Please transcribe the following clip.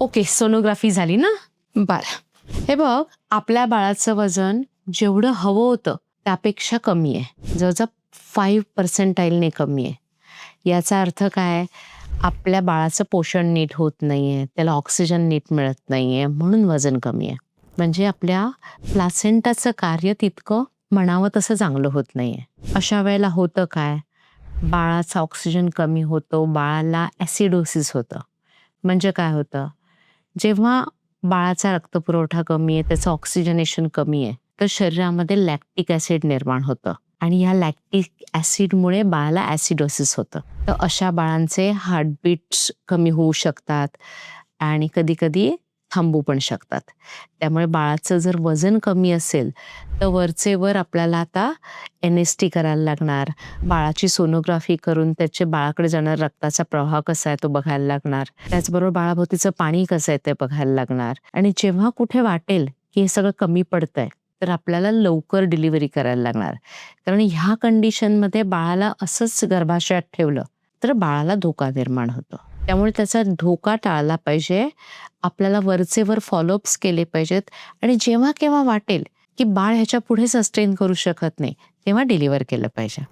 Okay sonography झाली ना? बरं. हे बघ आपल्या बाळाचं वजन जेवढं हवं होतं त्यापेक्षा कमी आहे. जवळजवळ फाईव्ह पर्सेंटाईलने कमी आहे. याचा अर्थ काय? आपल्या बाळाचं पोषण नीट होत नाही आहे त्याला ऑक्सिजन नीट मिळत नाही आहे म्हणून वजन कमी आहे. म्हणजे आपल्या प्लासेंटाचं कार्य तितकं म्हणावं तसं चांगलं होत नाही आहे अशा वेळेला होतं काय? बाळाचा ऑक्सिजन कमी होतो बाळाला ॲसिडोसिस होतं. म्हणजे काय होतं? जेव्हा बाळाचा रक्तपुरवठा कमी आहे त्याचं ऑक्सिजनेशन कमी आहे तर शरीरामध्ये लॅक्टिक ॲसिड निर्माण होतं. आणि या लॅक्टिक ॲसिडमुळे बाळाला ॲसिडोसिस होतं. तर अशा बाळांचे हार्टबीट्स कमी होऊ शकतात. आणि कधी कधी थांबू पण शकतात. त्यामुळे बाळाचं जर वजन कमी असेल तर वरचे वर आपल्याला आता एन एस टी करायला लागणार. बाळाची सोनोग्राफी करून त्याचे बाळाकडे जाणार रक्ताचा प्रवाह कसा आहे तो बघायला लागणार. त्याचबरोबर बाळाभोवतीचं पाणी कसं आहे ते बघायला लागणार. आणि जेव्हा कुठे वाटेल की हे सगळं कमी पडतंय तर आपल्याला लवकर डिलिव्हरी करायला लागणार. कारण ह्या कंडिशनमध्ये बाळाला असंच गर्भाशयात ठेवलं तर बाळाला धोका निर्माण होतो. त्यामुळे त्याचा धोका टाळला पाहिजे. आपल्याला वरचेवर फॉलोअप्स केले पाहिजेत. आणि जेव्हा केव्हा वाटेल की बाळ ह्याच्या पुढे सस्टेन करू शकत नाही तेव्हा डिलिव्हर केलं पाहिजे.